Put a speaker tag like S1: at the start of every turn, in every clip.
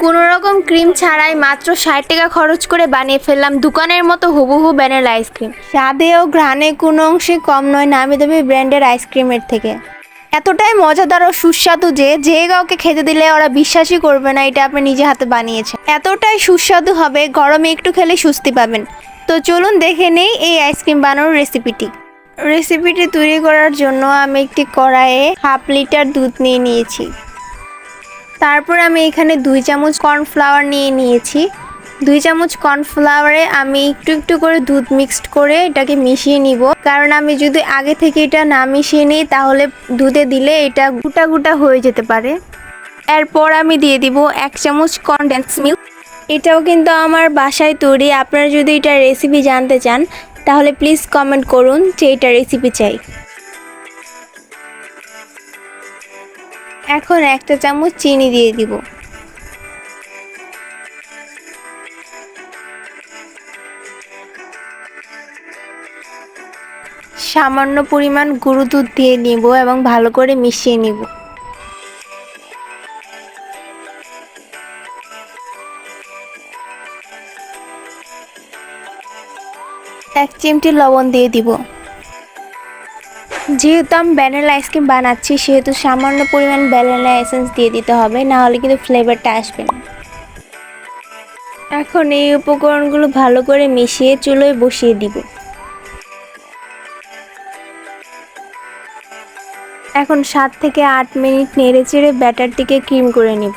S1: কোনো রকম ক্রিম ছাড়াই মাত্র ষাট টাকা খরচ করে বানিয়ে ফেললাম দোকানের মতো হুবহু ব্যানের আইসক্রিম। স্বাদে ও ঘ্রাণে কোনো অংশে কম নয় নামি দামি ব্র্যান্ডের আইসক্রিমের থেকে। এতটাই মজাদার ও সুস্বাদু যে যে কাউকে খেতে দিলে ওরা বিশ্বাসই করবে না এটা আপনি নিজে হাতে বানিয়েছেন। এতটাই সুস্বাদু হবে, গরমে একটু খেলে সুস্তি পাবেন। তো চলুন দেখে নেই এই আইসক্রিম বানানোর রেসিপিটি। রেসিপিটি তৈরি করার জন্য আমি একটি কড়াইয়ে হাফ লিটার দুধ নিয়ে নিয়েছি। তারপর আমি এখানে দুই চামচ কর্নফ্লাওয়ার নিয়ে নিয়েছি। দুই চামচ কর্নফ্লাওয়ারে আমি একটু একটু করে দুধ মিক্সড করে এটাকে মিশিয়ে নিব। কারণ আমি যদি আগে থেকে এটা না মিশিয়ে নিই, তাহলে দুধে দিলে এটা গুটা গুটা হয়ে যেতে পারে। এরপর আমি দিয়ে দিব এক চামচ কনডেন্স মিল্ক এটাও কিন্তু আমার বাসায় তৈরি। আপনারা যদি এটা রেসিপি জানতে চান, তাহলে প্লিজ কমেন্ট করুন যে এটা রেসিপি চাই। এখন একটা চামচ চিনি দিয়ে দিব। সামান্য পরিমাণ গুঁড়ো দুধ দিয়ে নিব এবং ভালো করে মিশিয়ে নিব। এক চিমটি লবণ দিয়ে দিব। যেহেতু আমি ভ্যানিলা আইসক্রিম বানাচ্ছি, সেহেতু সামান্য পরিমাণ ভ্যানিলা এসেন্স দিয়ে দিতে হবে, না হলে কিন্তু ফ্লেভারটা আসবে না। এখন এই উপকরণগুলো ভালো করে মিশিয়ে চুলোয় বসিয়ে দিব। এখন সাত থেকে আট মিনিট নেড়ে চেড়ে ব্যাটারটিকে ক্রিম করে নিব।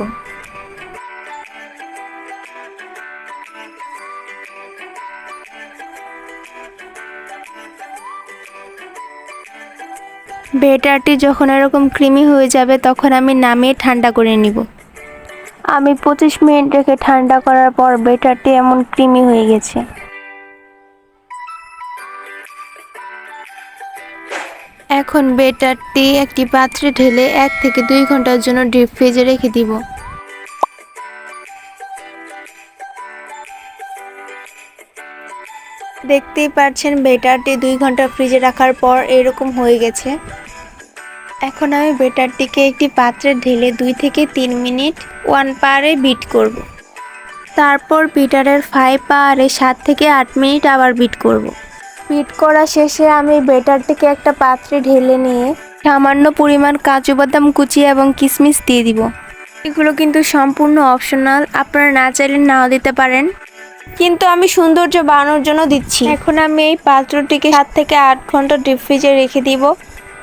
S1: বেটারটি যখন এরকম ক্রিমি হয়ে যাবে তখন আমি নামিয়ে ঠান্ডা করে নিব। আমি পঁচিশ মিনিট রেখে ঠান্ডা করার পর বেটারটি এমন ক্রিমি হয়ে গেছে। এখন বেটারটি একটি পাত্রে ঢেলে এক থেকে দুই ঘণ্টার জন্য ডিপ ফ্রিজে রেখে দিব। দেখতেই পাচ্ছেন বেটারটি দুই ঘণ্টা ফ্রিজে রাখার পর এরকম হয়ে গেছে। এখন আমি বেটারটিকে একটি পাত্রে ঢেলে দুই থেকে তিন মিনিট ওয়ান পারে বিট করব। তারপর বিটারের ফাইভ পারে সাত থেকে আট মিনিট আবার বিট করব। বিট করা শেষে আমি বেটারটিকে একটা পাত্রে ঢেলে নিয়ে সামান্য পরিমাণ কাজু বাদাম কুচি এবং কিশমিশ দিয়ে দিব এগুলো কিন্তু সম্পূর্ণ অপশনাল আপনারা না চাইলে নাও দিতে পারেন কিন্তু আমি সৌন্দর্য বাড়ানোর জন্য দিচ্ছি এখন আমি এই পাত্রটিকে সাত থেকে আট ঘণ্টা ডিপ ফ্রিজে রেখে দিব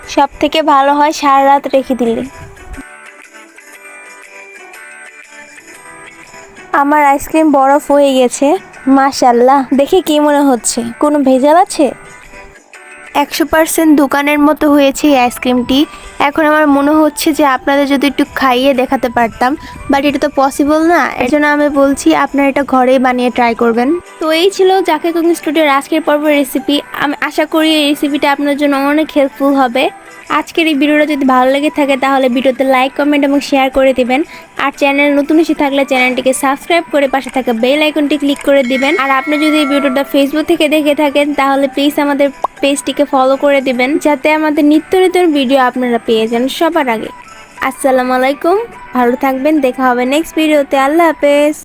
S1: সব থেকে ভালো হয় সারা রাত রেখে দিলে। আমার আইসক্রিম বরফ হয়ে গেছে মাশাল্লাহ দেখে কি মনে হচ্ছে? কোনো ভেজাল আছে? একশো পার্সেন্ট দোকানের মতো হয়েছে এই আইসক্রিমটি। এখন আমার মনে হচ্ছে যে আপনাদের যদি একটু খাইয়ে দেখাতে পারতাম বাট এটা তো পসিবল না। এর জন্য আমি বলছি, আপনারা এটা ঘরেই বানিয়ে ট্রাই করবেন। তো এই ছিল জাকে কুকিং স্টুডিওর আজকের পর্বের রেসিপি আমি আশা করি এই রেসিপিটা আপনার জন্য অনেক হেল্পফুল হবে। আজকের এই ভিডিওটা যদি ভালো লেগে থাকে, তাহলে ভিডিওতে লাইক কমেন্ট এবং শেয়ার করে দিবেন। আর চ্যানেল নতুন এসে থাকলে চ্যানেলটিকে সাবস্ক্রাইব করে পাশে থাকা বেল আইকনটি ক্লিক করে দিবেন। আর আপনি যদি এই ভিডিওটা ফেসবুক থেকে দেখে থাকেন, তাহলে প্লিজ আমাদের পেজটিকে ফলো করে দিবেন, যাতে আমাদের নিত্য নতুন ভিডিও আপনারা পেয়ে যান সবার আগে। আসসালামু আলাইকুম, ভালো থাকবেন, দেখা হবে নেক্সট ভিডিওতে আল্লাহ হাফেজ।